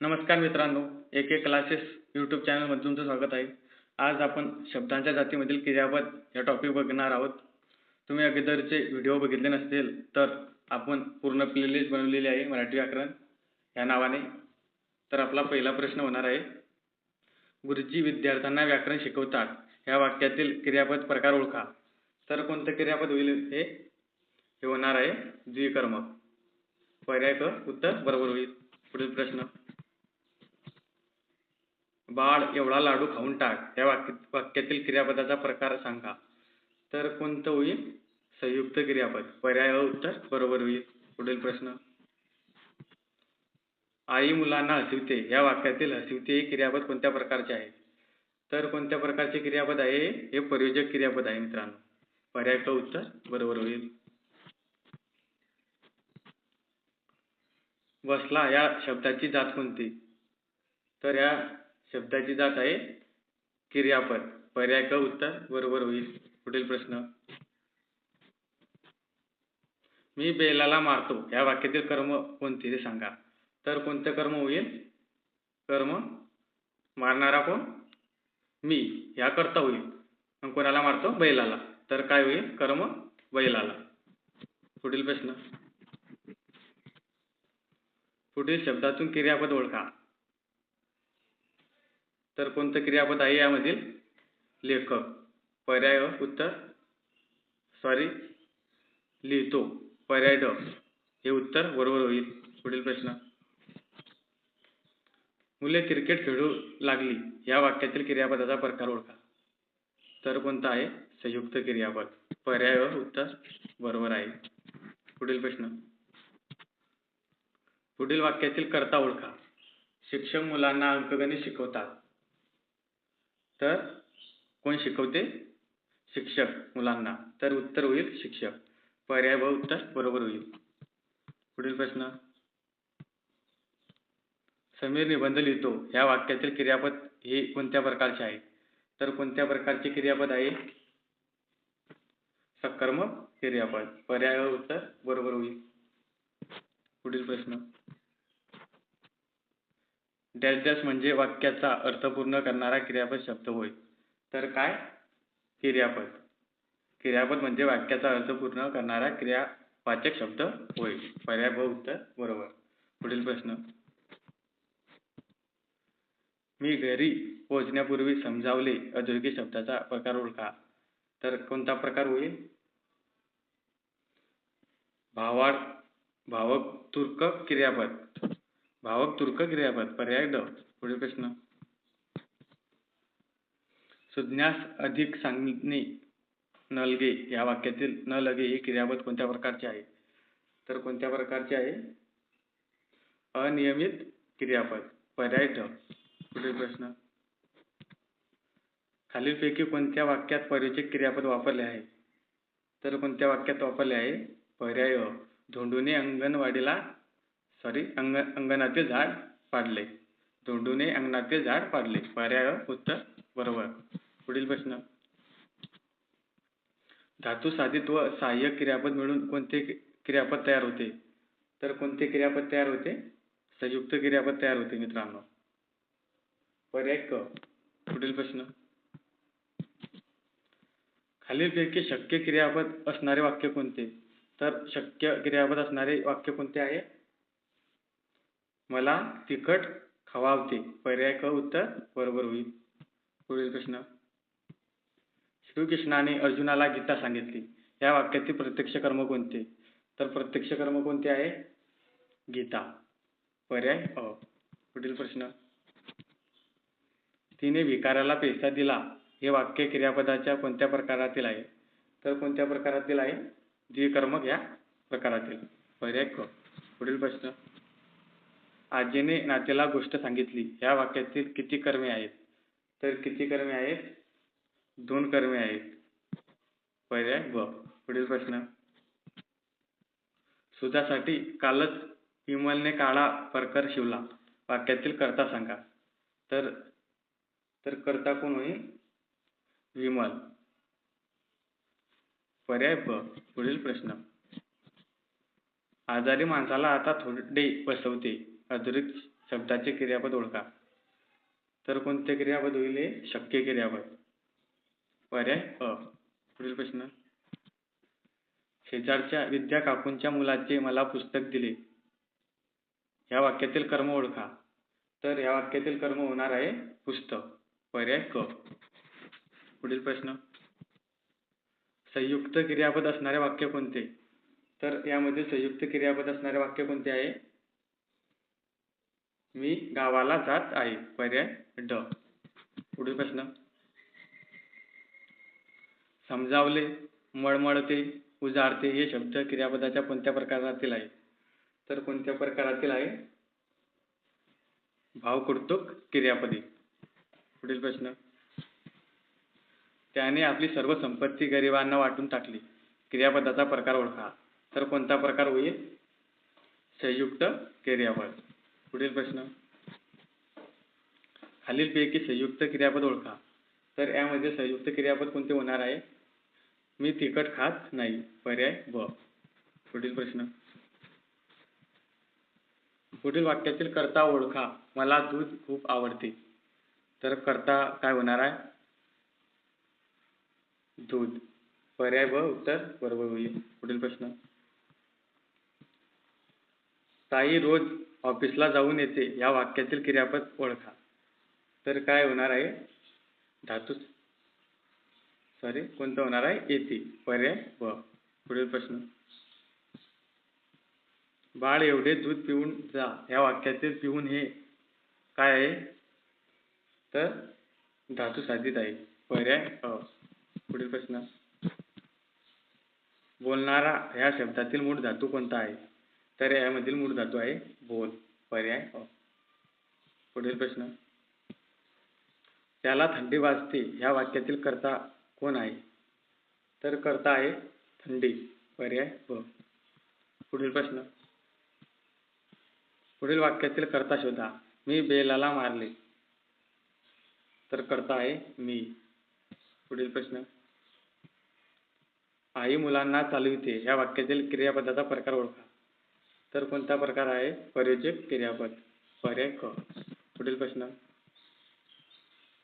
नमस्कार मित्रांनो एक एक क्लासेस यूट्यूब चॅनलमध्ये तुमचं स्वागत आहे. आज आपण शब्दांच्या जातीमधील क्रियापद या टॉपिक बघणार आहोत. तुम्ही अगोदरचे व्हिडिओ बघितले नसतील तर आपण पूर्ण प्लेलिस्ट बनवलेली आहे मराठी व्याकरण या नावाने. तर आपला पहिला प्रश्न होणार आहे गुरुजी विद्यार्थ्यांना व्याकरण शिकवतात या वाक्यातील क्रियापद प्रकार ओळखा. तर कोणतं क्रियापद होईल हे? हे होणार आहे द्विकर्मक पर्याय क उत्तर बरोबर होईल. पुढील प्रश्न. बाळ एवढा लाडू खाऊन टाक. या वाक्य वाक्यातील क्रियापदाचा प्रकार सांगा. तर कोणतं होईल? संयुक्त क्रियापद. पर्याय उत्तर बरोबर होईल. पुढील प्रश्न. आई मुलांना हसविते. या वाक्यातील हसविते हे क्रियापद कोणत्या प्रकारचे आहे? तर कोणत्या प्रकारचे क्रियापद आहे? हे प्रयोजक क्रियापद आहे मित्रांनो. पर्याय उत्तर बरोबर होईल. बसला या शब्दाची जात कोणती? तर या शब्दाची जात आहे क्रियापद. पर्याय क उत्तर बरोबर होईल. पुढील प्रश्न. मी बैलाला मारतो. या वाक्यातील कर्म कोणते ते सांगा. तर कोणतं कर्म होईल? कर्म मारणारा कोण? मी. या करता होईल. मग कोणाला मारतो? बैलाला. तर काय होईल? कर्म बैलाला. पुढील प्रश्न. पुढील शब्दातून क्रियापद ओळखा. तर कोणतं क्रियापद आहे यामधील लेखक? पर्याय उत्तर. सॉरी लिहितो. पर्याय ड. हे उत्तर बरोबर होईल. पुढील प्रश्न. मुले क्रिकेट खेळू लागली. या वाक्यातील क्रियापदाचा प्रकार ओळखा. तर कोणता आहे? संयुक्त क्रियापद. पर्याय उत्तर बरोबर आहे. पुढील प्रश्न. पुढील वाक्यातील कर्ता ओळखा. शिक्षक मुलांना अंकगणित शिकवतात. तर कोण शिकवते? शिक्षक मुलांना. तर उत्तर होईल शिक्षक. पर्याय व उत्तर बरोबर होईल. पुढील प्रश्न. समीर निबंध लिहितो. या वाक्यातील क्रियापद हे कोणत्या प्रकारचे आहे? तर कोणत्या प्रकारचे क्रियापद आहे? सकर्मक क्रियापद. पर्याय व उत्तर बरोबर होईल. पुढील प्रश्न. डॅश डॅश म्हणजे वाक्याचा अर्थ पूर्ण करणारा क्रियापद शब्द होय. तर काय? क्रियापद. क्रियापद म्हणजे वाक्याचा अर्थ पूर्ण करणारा क्रियावाचक शब्द होय. पर्याय ब उत्तर बरोबर. पुढील प्रश्न. मी घरी पोहोचण्यापूर्वी समजावले अजोगी शब्दाचा प्रकार ओळखा. तर कोणता प्रकार होईल? भावार भावक तुर्क क्रियापद. भावक तुर्क क्रियापद पर्याय ड पुढील प्रश्न. सुज्ञास अधिक सांगणे न लगे या वाक्यातील न लगे हे क्रियापद कोणत्या प्रकारचे आहे? तर कोणत्या प्रकारचे आहे? अनियमित क्रियापद पर्याय ड पुढील प्रश्न. खालीलपैकी कोणत्या वाक्यात प्रयोजक क्रियापद वापरले आहे? तर कोणत्या वाक्यात वापरले आहे? पर्याय धोंडूने अंगणवाडीला सॉरी अंग अंगणातील झाड पाडले. धोंडूने अंगणातील झाड पाडले. पर्याय उत्तर बरोबर. पुढील प्रश्न. धातू साधित व सहाय्यक क्रियापद मिळून कोणते क्रियापद तयार होते? तर कोणते क्रियापद तयार होते? संयुक्त क्रियापद तयार होते मित्रांनो. पर्याय क. पुढील प्रश्न. खालीलपैकी शक्य क्रियापद असणारे वाक्य कोणते? तर शक्य क्रियापद असणारे वाक्य कोणते आहे? मला तिखट खवावते. पर्याय क उत्तर? बरोबर होईल. पुढील प्रश्न. श्रीकृष्णाने अर्जुनाला गीता सांगितली. या वाक्यातील प्रत्यक्ष कर्म कोणते? तर प्रत्यक्ष कर्म कोणते आहे? गीता. पर्याय अ. पुढील प्रश्न. तिने भिकाऱ्याला पैसा दिला. हे वाक्य क्रियापदाच्या कोणत्या प्रकारातील आहे? तर कोणत्या प्रकारातील आहे? द्विकर्मक या प्रकारातील. पर्याय क. पुढील प्रश्न. आजीने नातेला गोष्ट सांगितली. या वाक्यातील किती कर्मे आहेत? तर किती कर्मे आहेत? दोन कर्मे आहेत. पर्याय ब. पुढील प्रश्न. सुधासाठी कालच विमलने काळा परकर शिवला. वाक्यातील कर्ता सांगा. तर तर कर्ता कोण होईल? विमल. पर्याय ब. पुढील प्रश्न. आजारी माणसाला आता थोडे बसवते. अतिरिक्त शब्दाचे क्रियापद ओळखा. तर कोणते क्रियापद होईल हे? शक्य क्रियापद. पर्याय अ. पुढील प्रश्न. शेजारच्या विद्या काकूंच्या मुलाचे मला पुस्तक दिले. ह्या वाक्यातील कर्म ओळखा. तर ह्या वाक्यातील कर्म होणार आहे पुस्तक. पर्याय क. पुढील प्रश्न. संयुक्त क्रियापद असणारे वाक्य कोणते? तर यामध्ये संयुक्त क्रियापद असणारे वाक्य कोणते आहे? मी गावाला जात आहे. पर्याय ड. पुढील प्रश्न. समजावले मळमळते उजाडते हे शब्द क्रियापदाच्या कोणत्या प्रकारातील आहे? तर कोणत्या प्रकारातील आहे? भावकृतक क्रियापदे. पुढील प्रश्न. त्याने आपली सर्व संपत्ती गरिबांना वाटून टाकली. क्रियापदाचा प्रकार ओळखा. तर कोणता प्रकार होईल? संयुक्त क्रियापद. पुढील प्रश्न. खालीलपैकी संयुक्त क्रियापद ओळखा. तर यामध्ये संयुक्त क्रियापद कोणते होणार आहे? मी तिखट खात नाही. पर्याय ब. पुढील प्रश्न. पुढील वाक्यातील कर्ता ओळखा. मला दूध खूप आवडते. तर कर्ता काय होणार आहे? दूध. पर्याय व उत्तर बरोबर होईल. पुढील प्रश्न. ताई रोज ऑफिसला जाऊन येते. या वाक्यातील क्रियापद ओळखा. तर काय होणार आहे? धातू सॉरी कोणतं होणार आहे? येते. पर्याय व पुढील प्रश्न. बाळ एवढे दूध पिऊन जा. या वाक्यातील पिऊन हे काय आहे? तर धातू साधित आहे. पर्याय अ. पुढील प्रश्न. बोलणारा ह्या शब्दातील मूळ धातू कोणता आहे? तर यामधील मूळ धातू आहे बोल पर्याय अ. पुढील प्रश्न. त्याला थंडी वाजते ह्या वाक्यातील कर्ता कोण आहे? तर कर्ता आहे थंडी पर्याय ब. पुढील प्रश्न. पुढील वाक्यातील कर्ता शोधा. मी बेलाला मारले तर कर्ता आहे मी. पुढील प्रश्न. आई मुलांना चालविते या वाक्यातील क्रियापदाचा प्रकार ओळखा. तर कोणता प्रकार आहे? प्रयोजक क्रियापद. पर्याय क. पुढील प्रश्न.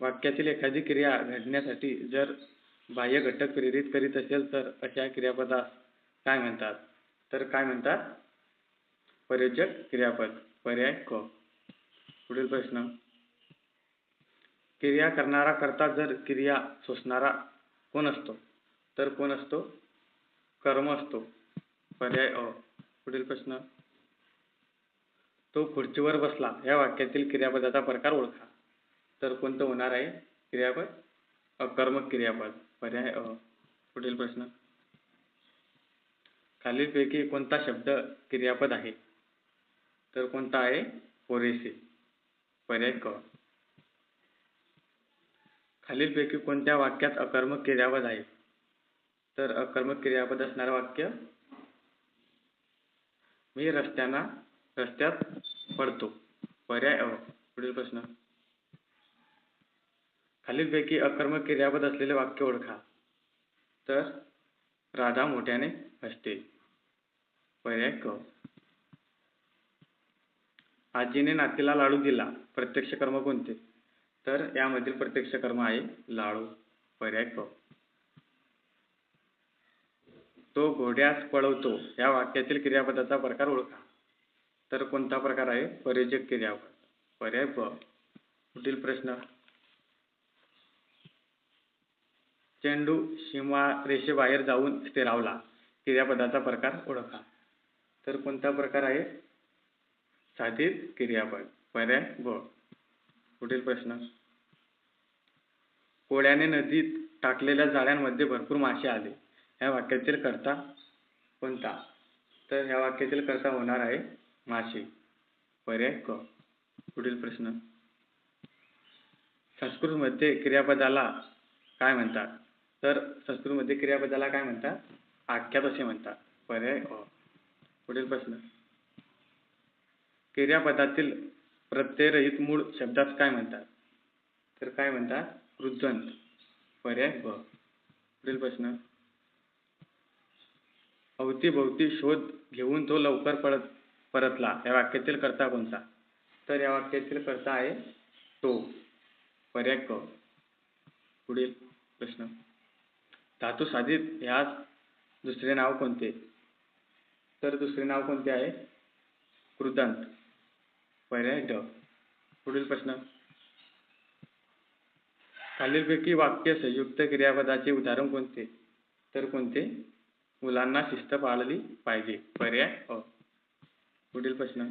वाक्यातील एखादी क्रिया घडण्यासाठी जर बाह्य घटक प्रेरित करीत असेल तर अशा क्रियापदास काय म्हणतात? तर काय म्हणतात? पर्योजक क्रियापद. पर्याय क. पुढील प्रश्न. क्रिया करणारा करता जर क्रिया सोसणारा कोण असतो? तर कोण असतो? कर्म असतो. पर्याय अ. पुढील प्रश्न. तो खुर्चीवर बसला. या वाक्यातील क्रियापदाचा प्रकार ओळखा. तर कोणतं होणार आहे? क्रियापद? अकर्मक क्रियापद. पर्याय अ. पुढील प्रश्न. खालीलपैकी कोणता शब्द क्रियापद आहे? तर कोणता आहे? पुरेसे. पर्याय क. खालीलपैकी कोणत्या वाक्यात अकर्मक क्रियापद आहे? तर अकर्मक क्रियापद असणारं वाक्य मी रस्त्यांना रस्त्यात पडतो. पर्याय अ पुढील प्रश्न. खालीलपैकी अकर्मक क्रियापद असलेले वाक्य ओळखा. तर राधा मोठ्याने हसते. पर्याय क. आजीने नातीला लाडू दिला. प्रत्यक्ष कर्म कोणते? तर यामधील प्रत्यक्ष कर्म आहे लाडू. पर्याय क. तो घोड्यास पळवतो. या वाक्यातील क्रियापदाचा प्रकार ओळखा. तर कोणता प्रकार आहे? प्रयोजक क्रियापद पर्याय प पुढील प्रश्न. चेंडू सीमारेषेबाहेर जाऊन स्थिरावला क्रियापदाचा प्रकार ओळखा. तर कोणता प्रकार आहे? साधित क्रियापद. पर्याय ब. पुढील प्रश्न. कोळ्याने नदीत टाकलेल्या जाळ्यांमध्ये भरपूर मासे आले. ह्या वाक्यातील कर्ता कोणता? तर ह्या वाक्यातील कर्ता होणार आहे मासे. पर्याय क. पुढील प्रश्न. संस्कृतमध्ये क्रियापदाला काय म्हणतात? तर संस्कृतमध्ये क्रियापदाला काय म्हणतात? आख्यात असे म्हणतात. पर्याय अ पुढील प्रश्न. क्रियापदातील प्रत्ययरहित मूळ शब्दास काय म्हणतात? तर काय म्हणतात? कृदंत पर्याय ब. पुढील प्रश्न. अवतीभोवती शोध घेऊन तो लवकर पळत परतला. या वाक्यातील कर्ता कोणता? तर या वाक्यातील कर्ता आहे तो. पर्याय क. पुढील प्रश्न. धातू साधित ह्यास दुसरे नाव कोणते? तर दुसरे नाव कोणते आहे? कृदंत. पर्याय ड. पुढील प्रश्न. खालीलपैकी वाक्य संयुक्त क्रियापदाचे उदाहरण कोणते? तर कोणते? मुलांना शिस्त पाळली पाहिजे. पर्याय अ. पुढील प्रश्न.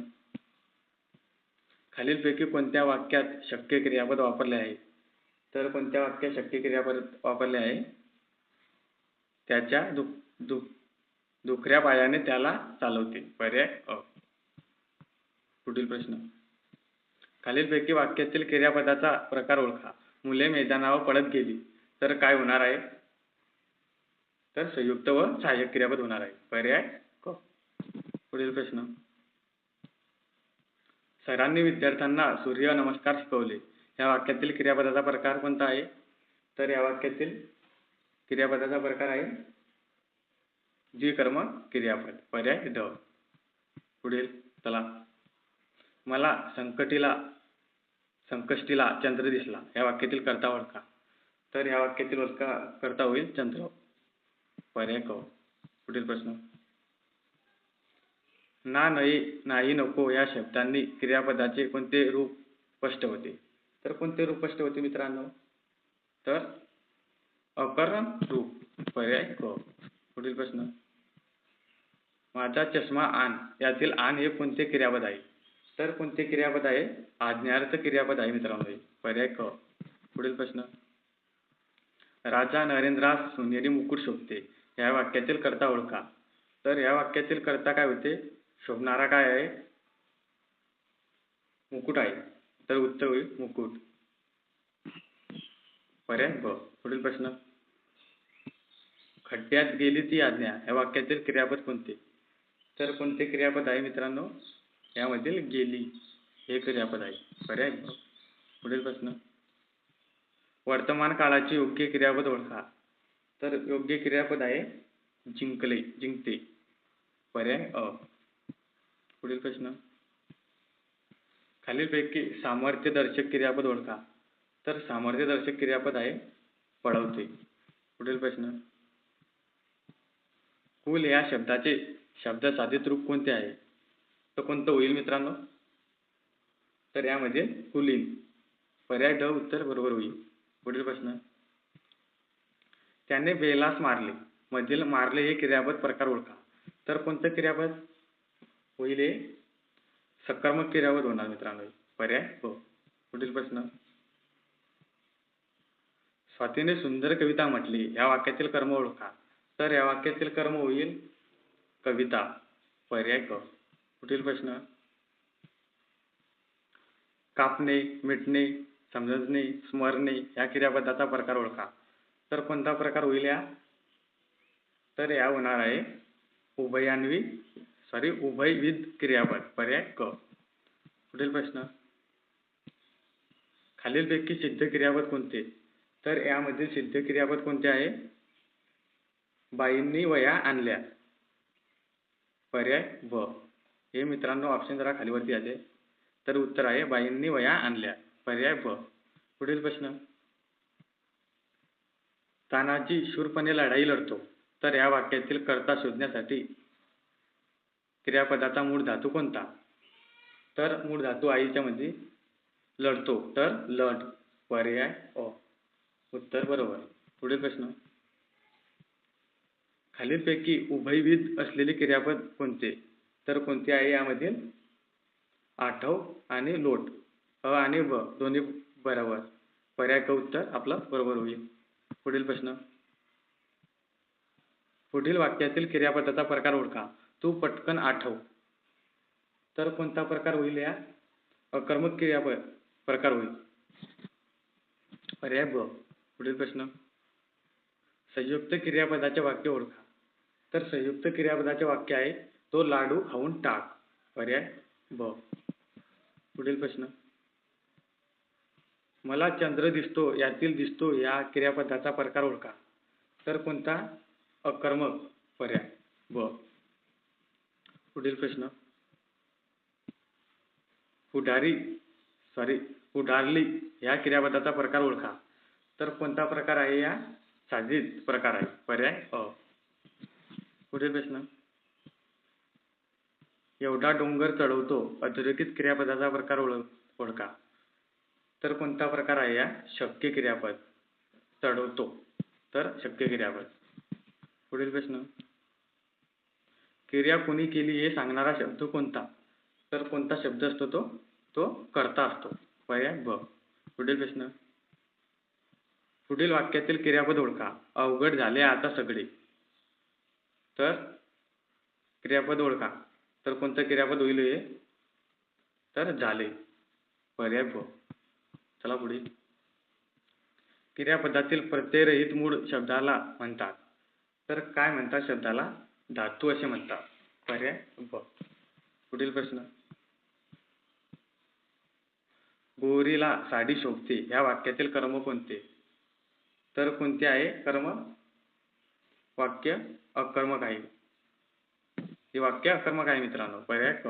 खालीलपैकी कोणत्या वाक्यात शक्य क्रियापद वापरले आहे? तर कोणत्या वाक्यात शक्य क्रियापद वापरले आहे? त्याच्या दु दु दुखऱ्या पायाने त्याला चालवते. पर्याय अ. पुढील प्रश्न. खालीलपैकी वाक्यातील क्रियापदाचा प्रकार ओळखा. मुले मैदानावर पळत गेली. तर काय होणार आहे? तर संयुक्त व सहाय्यक क्रियापद होणार आहे. पर्याय क पुढील प्रश्न. सरांनी विद्यार्थ्यांना सूर्य नमस्कार शिकवले. या वाक्यातील क्रियापदाचा प्रकार कोणता आहे? तर या वाक्यातील क्रियापदाचा प्रकार आहे द्विकर्म क्रियापद. पर्याय द पुढील चला. मला संकटीला संकष्टीला चंद्र दिसला. या वाक्यातील कर्ता ओळखा. तर या वाक्यातील ओळखा करता होईल चंद्र. पर्याय क. पुढील प्रश्न. ना नाही नाही नको या शब्दांनी क्रियापदाचे कोणते रूप स्पष्ट होते? तर कोणते रूप स्पष्ट होते मित्रांनो? तर अकरण रूप पर्याय क पुढील प्रश्न. माझा चष्मा आण यातील आण हे कोणते क्रियापद आहे? तर कोणते क्रियापद आहे? आज्ञार्थ क्रियापद आहे मित्रांनो पर्याय क पुढील प्रश्न. राजा नरेंद्रास सोनेरी मुकुट शोभते या वाक्यातील कर्ता ओळखा. तर या वाक्यातील कर्ता काय होते? शोभणारा काय आहे? मुकुट आहे. तर उत्तर होईल मुकुट. पर्याय ब. पुढील प्रश्न. खड्ड्यात गेली ती आज्ञा. या वाक्यातील क्रियापद कोणते? तर कोणते क्रियापद आहे मित्रांनो? यामधील गेली हे क्रियापद आहे. पर्याय पुढील प्रश्न. वर्तमान काळाची योग्य क्रियापद ओळखा. तर योग्य क्रियापद आहे जिंकले जिंकते. पर्याय अ. पुढील प्रश्न. खालीलपैकी सामर्थ्यदर्शक क्रियापद ओळखा. तर सामर्थ्यदर्शक क्रियापद आहे पळवते. पुढील प्रश्न. कुल या शब्दाचे शब्द साधित रूप कोणते आहे? तर कोणतं होईल मित्रांनो? तर यामध्ये कुलीन. पर्याय ड उत्तर बरोबर होईल. पुढील प्रश्न. त्याने बेलास मारले. मधील मारले हे क्रियापद प्रकार ओळखा. तर कोणतं क्रियापद? होईल हे सकर्मक होणार मित्रांनो पर्याय? हो. पुढील प्रश्न. स्वातीने सुंदर कविता म्हटली या वाक्यातील कर्म ओळखा. तर या वाक्यातील कर्म होईल कविता. पर्याय क. पुढील प्रश्न. कापणे मिटणे समजणे स्मरणे या क्रियापदाचा प्रकार ओळखा. तर कोणता प्रकार होईल या? तर या होणार आहे उभयान्वी सॉरी उभयविध क्रियापद. पर्याय क. पुढील प्रश्न. खालीलपैकी सिद्ध क्रियापद कोणते? तर यामध्ये सिद्ध क्रियापद कोणते आहे? बाईंनी वया आणल्या. पर्याय ब. हे मित्रांनो ऑप्शन जरा खालीवरती आले. तर उत्तर आहे बाईंनी वया आणल्या. पर्याय ब. पुढील प्रश्न. तानाजी शूरपणे लढाई लढतो. तर या वाक्यातील कर्ता शोधण्यासाठी क्रियापदाचा मूळ धातू कोणता? तर मूळ धातू आईच्या म्हणजे लढतो. तर लढ पर्याय अ. उत्तर बरोबर. पुढील प्रश्न. खालीलपैकी उभयविध असलेले क्रियापद कोणते? तर कोणते आहे यामधील आठव आणि लोट. अ आणि ब दोन्ही बरोबर. पर्याय क उत्तर आपलं बरोबर होईल. पुढील प्रश्न. पुढील वाक्यातील क्रियापदाचा प्रकार ओळखा. तू पटकन आठव. तर कोणता प्रकार होईल या? अकर्मक क्रियापद प्रकार होईल. पर्याय ब पुढील प्रश्न. संयुक्त क्रियापदाचे वाक्य ओळखा. तर संयुक्त क्रियापदाचे वाक्य आहे तो लाडू खाऊन टाक. पर्याय ब. पुढील प्रश्न. मला चंद्र दिसतो यातील दिसतो या क्रियापदाचा प्रकार ओळखा. तर कोणता? अकर्मक पर्याय ब. पुढील प्रश्न पुढारी सॉरी पुढारली या क्रियापदाचा प्रकार ओळखा. तर कोणता प्रकार आहे? या साधित प्रकार आहे. पर्याय अ. पुढील प्रश्न एवढा डोंगर चढवतो अधोरेखित क्रियापदाचा प्रकार ओळख ओळखा. तर कोणता प्रकार आहे? या शक्य क्रियापद चढवतो. तर शक्य क्रियापद. पुढील प्रश्न क्रिया कोणी केली हे सांगणारा शब्द कोणता? तर कोणता शब्द असतो तो? तो करता असतो. पर्याय ब पुढील प्रश्न. पुढील वाक्यातील क्रियापद ओळखा. अवघड झाले आता सगळे. तर क्रियापद ओळखा. तर कोणतं क्रियापद होईल हे? तर झाले. पर्याय ब चला पुढील. क्रियापदातील प्रत्ययरहित मूळ शब्दाला म्हणतात. तर काय म्हणतात शब्दाला? धातू असे म्हणतात. पर्याय ब. पुढील प्रश्न. गोरीला साडी शोभते. या वाक्यातील कर्म कोणते? तर कोणते आहे? कर्म? वाक्य अकर्मक आहे हे वाक्य अकर्मक आहे मित्रांनो. पर्याय क.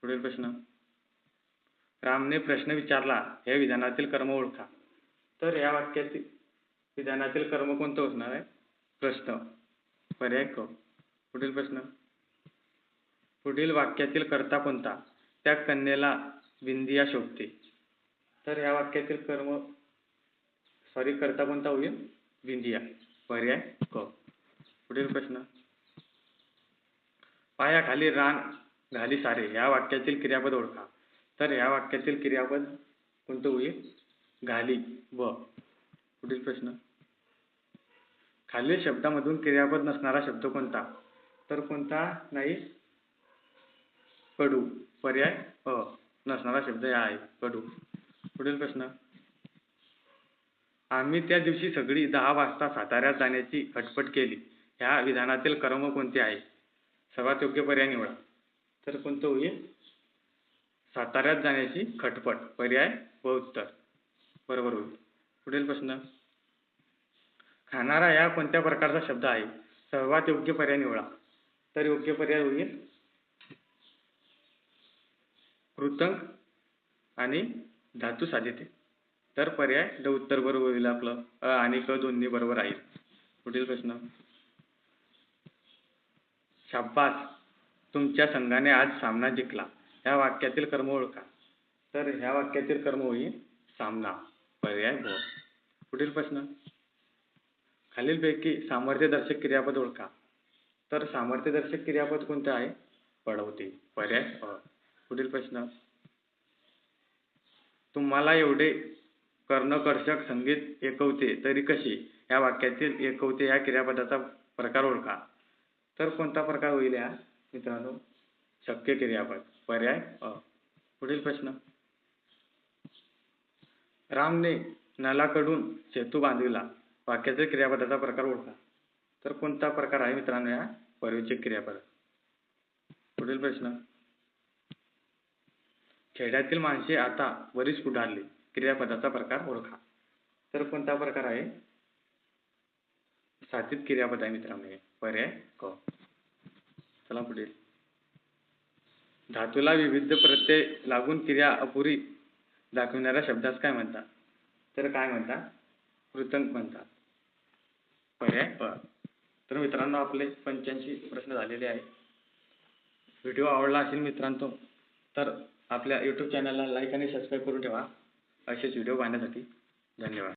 पुढील प्रश्न. रामने प्रश्न विचारला या विधानातील कर्म ओळखा. तर या वाक्यातील विधानातील कर्म कोणतं असणार आहे? प्रश्न. पर्याय क. पुढील प्रश्न. पुढील वाक्यातील कर्ता कोणता? त्या कन्येला विंदिया शोभते. तर या वाक्यातील कर्म सॉरी कर्ता कोणता होईल? विंदिया पर्याय क. पुढील प्रश्न. पायाखाली रान घाली सारे. या वाक्यातील क्रियापद ओळखा. तर या वाक्यातील क्रियापद कोणतं होईल? घाली व पुढील प्रश्न. खालील शब्दामधून क्रियापद नसणारा शब्द कोणता? तर कोणता? नाही. कडू पर्याय अ. नसणारा शब्द हा आहे. कडू पुढील प्रश्न. आम्ही त्या दिवशी सगळी दहा वाजता साताऱ्यात जाण्याची खटपट केली. ह्या विधानातील कर्म कोणते आहे? सर्वात योग्य पर्याय निवडा. तर कोणतं होईल? साताऱ्यात जाण्याची खटपट. पर्याय व उत्तर. बरोबर होईल. पुढील प्रश्न. खाणारा या कोणत्या प्रकारचा शब्द आहे? सर्वात योग्य पर्याय निवडा. तर योग्य पर्याय होईल. कृतंक आणि धातू साधिते. तर पर्याय ड उत्तर बरोबर होईल आपलं. अ आणि क दोन्ही बरोबर आहे. पुढील प्रश्न. शाब्बास तुमच्या संघाने आज सामना जिंकला. ह्या वाक्यातील कर्म ओळखा. तर ह्या वाक्यातील कर्म होईल सामना पर्याय ब पुढील प्रश्न. खालीलपैकी सामर्थ्यदर्शक क्रियापद ओळखा. तर सामर्थ्यदर्शक क्रियापद कोणते आहे? पडवते. पर्याय अ. पुढील प्रश्न. तुम्हाला एवढे कर्णकर्षक संगीत ऐकवते तरी कसे? या वाक्यातील ऐकवते या क्रियापदाचा प्रकार ओळखा. तर कोणता प्रकार होईल या? मित्रांनो शक्य क्रियापद. पर्याय अ. पुढील प्रश्न. रामने नलाकडून सेतू बांधविला वाक्यातील क्रियापदाचा प्रकार ओळखा. तर कोणता प्रकार आहे मित्रांनो या? परिचय क्रियापद. पुढील प्रश्न. खेड्यातील माणसे आता वरीस पुढारली. क्रियापदाचा प्रकार ओळखा. तर कोणता प्रकार आहे? साधित क्रियापद आहे मित्रांनो हे. पर्याय क. चला पुढील. धातूला विविध प्रत्यय लागून क्रिया अपुरी दाखविणाऱ्या शब्दास काय म्हणतात? तर काय म्हणतात? कृतंक म्हणतात. पर्याय प. तर मित्रांनो आपले पंच्याऐंशी प्रश्न झालेले आहे व्हिडिओ आवडला असेल मित्रांनो तर आपल्या यूट्यूब चॅनलला लाईक आणि सबस्क्राईब करून ठेवा. असेच व्हिडिओ पाहण्यासाठी. धन्यवाद.